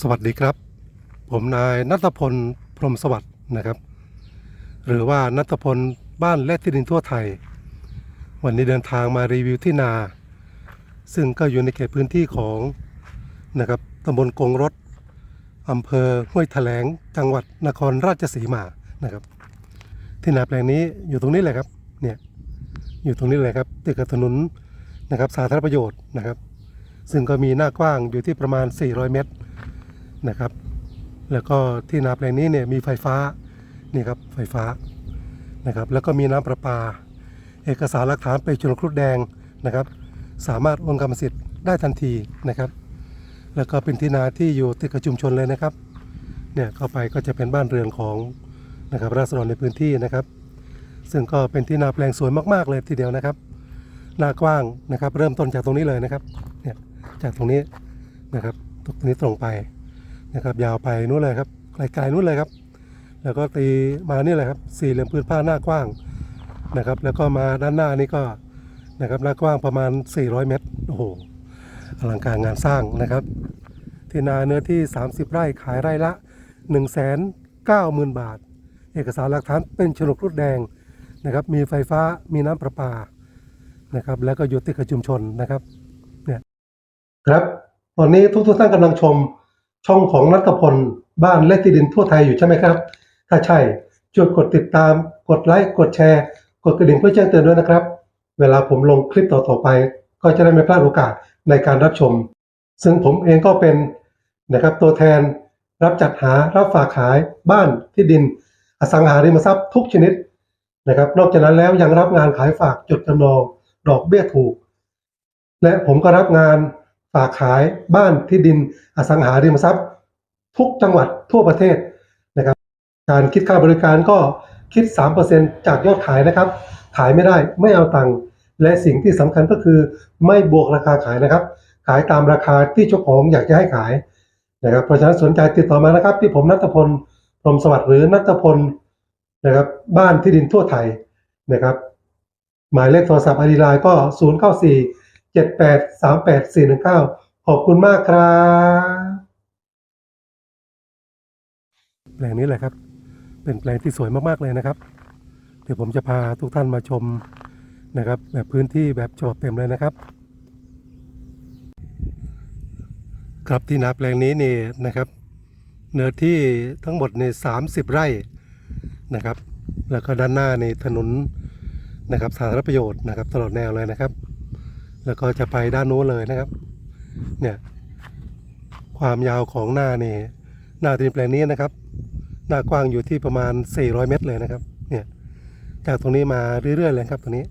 สวัสดีครับ ผมนายนัทพลพรมสวัสดิ์นะครับ หรือว่านัทพลบ้านและที่ดินทั่วไทย วันนี้เดินทางมารีวิวที่นา ซึ่งก็อยู่ในเขตพื้นที่ของนะครับตำบลกงรถอำเภอห้วยแถลงจังหวัดนครราชสีมานะครับ ที่นาแปลงนี้อยู่ตรงนี้เลยครับเนี่ยอยู่ตรงนี้เลยครับติดกับถนนนะครับสาธารณประโยชน์นะครับ ซึ่งก็มีหน้ากว้างอยู่ที่ประมาณ 400 เมตร นะครับ แล้วก็ที่นาแปลงนี้เนี่ยมีไฟฟ้านี่ครับไฟฟ้านะครับ แล้วก็มีน้ำประปา เอกสารหลักฐานไปชนครุฑแดงนะครับ สามารถโอนกรรมสิทธิ์ได้ทันทีนะครับ แล้วก็เป็นที่นาที่อยู่ติดกับชุมชนเลยนะครับเนี่ยเข้าไปก็จะเป็นบ้านเรือนของนะครับราษฎรในพื้นที่นะครับ ซึ่งก็เป็นที่นาแปลงสวยมากๆเลยทีเดียวนะครับหน้ากว้างนะครับ เริ่มต้นจากตรงนี้เลยนะครับเนี่ยจากตรงนี้นะครับตรงนี้ตรงไป นะครับ ยาวไปนู้นเลยครับไกลๆนู้นเลยครับ แล้วก็ตีมานี่เลยครับสี่เหลี่ยมพื้นผ้าหน้ากว้างนะครับ แล้วก็มาด้านหน้านี่ก็นะครับหน้ากว้างประมาณ 400 เมตรโอ้โหอลังการงานสร้างนะครับ ที่นาเนื้อที่ 30 ไร่ขายไร่ละ 1 9 0 0 0 0 บาท เอกสารหลักฐานเป็นโฉนดรุดแดงนะครับ มีไฟฟ้ามีน้ำประปานะครับ แล้วก็อยู่ติดกับชุมชนนะครับเนี่ยครับตอนนี้ทุกทุกๆท่านกำลังชม ช่องของนัทพลบ้านและที่ดินทั่วไทยอยู่ใช่ไหมครับ ถ้าใช่ช่วยกดติดตาม กดไลค์ กดแชร์ กดกระดิ่งเพื่อแจ้งเตือนด้วยนะครับ เวลาผมลงคลิปต่อๆไป ก็จะได้ไม่พลาดโอกาสในการรับชม ซึ่งผมเองก็เป็นนะครับตัวแทนรับจัดหารับฝากขายบ้านที่ดิน อสังหาริมทรัพย์ทุกชนิดนะครับนอกจากนั้นแล้วยังรับงานขายฝากจดจำนอง ดอกเบี้ยถูก และผมก็รับงาน ฝากขายบ้านที่ดินอสังหาริมทรัพย์ ทุกจังหวัดทั่วประเทศนะครับ การคิดค่าบริการก็คิด 3%จากยอดขายนะครับ ขายไม่ได้ไม่เอาตังค์และสิ่งที่สำคัญก็คือไม่บวกราคาขายนะครับ ขายตามราคาที่เจ้าของอยากจะให้ขายนะครับเพราะฉะนั้นสนใจติดต่อมานะครับ ที่ผมนัทพลพรหมสวัสดิ์หรือนัทพลนะครับบ้านที่ดินทั่วไทยนะครับ หมายเลขโทรศัพท์อดีไลน์ก็ 0 9 4 7 8 3 8 4 1 9 ขอบคุณมากครับแปลงนี้แหละครับ เป็นแปลงที่สวยมากๆเลยนะครับ เดี๋ยวผมจะพาทุกท่านมาชมนะครับ แบบพื้นที่แบบฉบับเต็มเลยนะครับ ครับที่นาแปลงนี้นี่นะครับเนื้อที่ทั้งหมดใน30 ไร่นะครับ แล้วก็ด้านหน้าในถนนนะครับสาธารณประโยชน์นะครับ ตลอดแนวเลยนะครับ แล้วก็จะไปด้านโน้นเลยนะครับ เนี่ยความยาวของหน้านี่หน้าที่แปลงนี้นะครับ หน้ากว้างอยู่ที่ประมาณ 400 เมตรเลยนะครับ เนี่ยจากตรงนี้มาเรื่อยๆเลยครับตรงนี้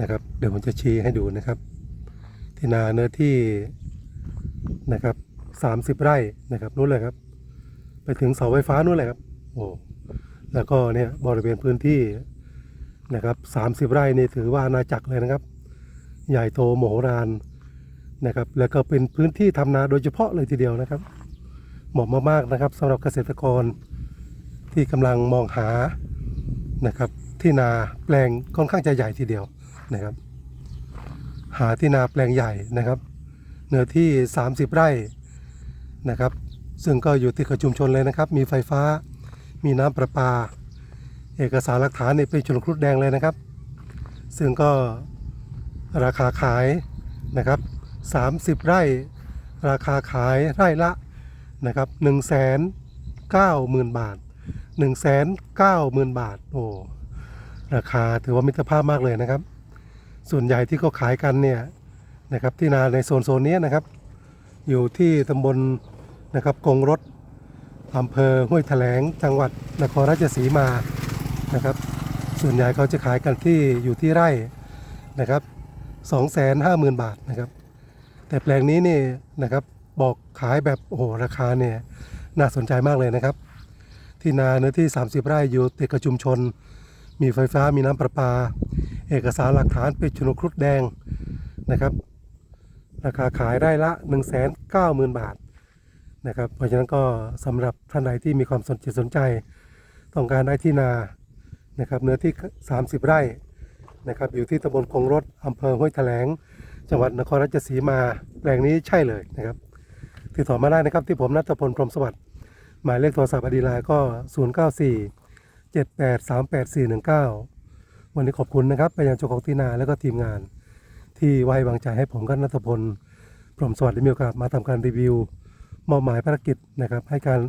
นะครับ เดี๋ยวผมจะชี้ให้ดูนะครับ ที่นาเนื้อที่นะครับ 30 ไร่นะครับนู้นเลยครับ ไปถึงเสาไฟฟ้านู้นเลยครับโอ้แล้วก็เนี่ยบริเวณพื้นที่นะครับ 30 ไร่นี่ถือว่าอาณาจักรเลยนะครับ ใหญ่โตโมโหลานนะครับ แล้วก็เป็นพื้นที่ทำนาโดยเฉพาะเลยทีเดียวนะครับ เหมาะมากๆนะครับสำหรับเกษตรกรที่กำลังมองหานะครับ ที่นาแปลงค่อนข้างจะใหญ่ทีเดียวนะครับ หาที่นาแปลงใหญ่นะครับ เนื้อที่ 30 ไร่นะครับ ซึ่งก็อยู่ติดกับชุมชนเลยนะครับ มีไฟฟ้า มีน้ำประปา เอกสารหลักฐานเนี่ยเป็นชนครุฑแดงเลยนะครับ ซึ่งก็ ราคาขายนะครับ30 ไร่ ราคาขายไร่ละนะครับ1 9 0 0 0 0 บาท 1 9 0 0 0 0 บาทโอ้ราคาถือว่ามิตรภาพมากเลยนะครับ ส่วนใหญ่ที่เขาขายกันเนี่ยนะครับที่นาในโซนโซนนี้นะครับ อยู่ที่ตำบลนะครับกงรถอำเภอห้วยแถลงจังหวัดนครราชสีมานะครับ ส่วนใหญ่เขาจะขายกันที่อยู่ที่ไร่นะครับ 250,000 บาทนะครับ แต่แปลงนี้นี่นะครับบอกขายแบบโอ้โหราคาเนี่ยน่าสนใจมากเลยนะครับ ที่นาเนื้อที่ 30 ไร่อยู่ติดกับชุมชน มีไฟฟ้ามีน้ำประปา เอกสารหลักฐานเป็นชนครุฑแดงนะครับ ราคาขายไร่ละ 1 9 0 0 0 0 บาทนะครับ เพราะฉะนั้นก็สำหรับท่านใดที่มีความสนใจสนใจ ต้องการได้ที่นานะครับเนื้อที่ 30 ไร่ นะครับอยู่ที่ตำบลคงรถอำเภอห้วยแถลง จังหวัดนครราชสีมาแปลงนี้ใช่เลยนะครับติดต่อมาได้นะครับที่ผมนัทพลพรหมสวัสดิ์หมายเลขโทรศัพท์อดีไลน์ก็ 0 9 4 7 8 3 8 4 1 9 วันนี้ขอบคุณนะครับไปยังเจ้าของที่นาและก็ทีมงาน ที่ไว้วางใจให้ผมกับนัทพลพรหมสวัสดิ์ได้มีโอกาสมาทำการรีวิวมอบหมายภารกิจนะครับให้การ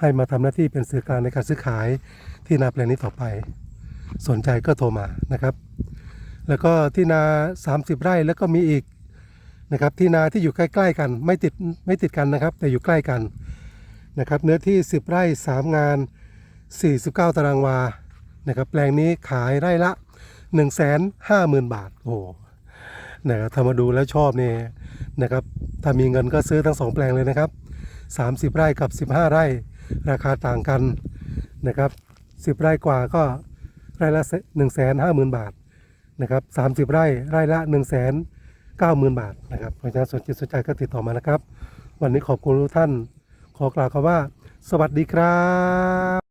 ให้มาทำหน้าที่เป็นสื่อกลางในการซื้อขายที่นาแปลงนี้ต่อไป สนใจก็โทรมานะครับ แล้วก็ที่นา 30 ไร่แล้วก็มีอีกนะครับที่นาที่อยู่ใกล้ ๆ กันไม่ติดไม่ติดกันนะครับ แต่อยู่ใกล้กันนะครับเนื้อที่ 10 ไร่ 3 งาน 49 ตารางวานะครับแปลงนี้ขายไร่ละ 150,000 บาทโอ้โหนะครับถ้ามาดูแล้วชอบเนี่ยนะครับถ้ามีเงินก็ซื้อทั้งสองแปลงเลยนะครับ 30 ไร่กับ 15 ไร่ราคาต่างกันนะครับ 10 ไร่กว่าก็ ไร่ละ150,000บาทนะครับ30ไร่ไร่ละ190,000บาทนะครับเพราะฉะนั้นสนใจสนใจก็ติดต่อมานะครับ วันนี้ขอบคุณทุกท่าน ขอกล่าวคำว่า สวัสดีครับ